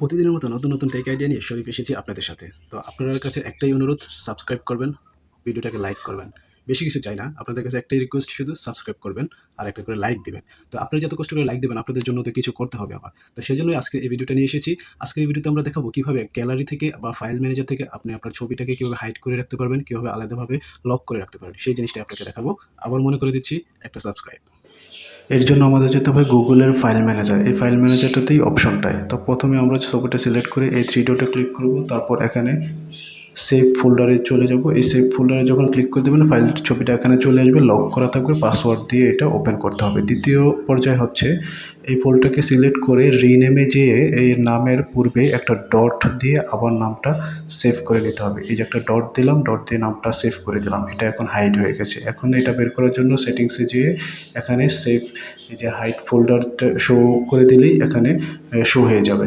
প্রতিদিনের মতো নতুন নতুন টেক আইডিয়া নিয়ে শরীফ এসেছি আপনাদের সাথে। তো আপনাদের কাছে একটাই অনুরোধ সাবস্ক্রাইব করবেন, ভিডিওটাকে লাইক করবেন। বেশি কিছু চাই না, আপনাদের কাছে একটাই রিকোয়েস্ট শুধু সাবস্ক্রাইব করবেন আর একটা করে লাইক দিবেন। তো আপনারা যত কষ্ট করে লাইক দেবেন, আপনাদের জন্য তো কিছু করতে হবে আমার। তো সেই জন্যই আজকে এই ভিডিওটা নিয়ে এসেছি। আজকের এই ভিডিওতে আমরা দেখাবো কীভাবে গ্যালারি থেকে বা ফাইল ম্যানেজার থেকে আপনি আপনার ছবিটাকে কীভাবে হাইড করে রাখতে পারবেন, কীভাবে আলাদাভাবে লক করে রাখতে পারবেন। সেই জিনিসটা আপনাকে দেখাবো। আবার মনে করে দিচ্ছি, একটা সাবস্ক্রাইব এর জন্য আমাদের যেতে হবে গুগলের ফাইল ম্যানেজার। এই ফাইল ম্যানেজারটাতেই অপশনটায় তো প্রথমে আমরা ছবিটা সিলেক্ট করে এই থ্রি ডটে ক্লিক করব। তারপর এখানে সেভ ফোল্ডারে চলে যাব। এই সেভ ফোল্ডারে যখন ক্লিক করে দেবেন ফাইল ছবিটা এখানে চলে আসবে। লক করা থাকবে পাসওয়ার্ড দিয়ে এটা ওপেন করতে হবে। দ্বিতীয় পর্যায়ে হচ্ছে, এই ফোল্ডটাকে সিলেক্ট করে রিনেমে যেয়ে এই নামের পূর্বে একটা ডট দিয়ে আবার নামটা সেভ করে নিতে হবে। এই যে একটা ডট দিলাম ডট দিয়ে নামটা সেভ করে দিলাম। এটা এখন হাইড হয়ে গেছে। এখন এটা বের করার জন্য সেটিংসে যেয়ে এখানে সেভ এই যে হাইড ফোল্ডারটা শো করে দিলেই এখানে শো হয়ে যাবে।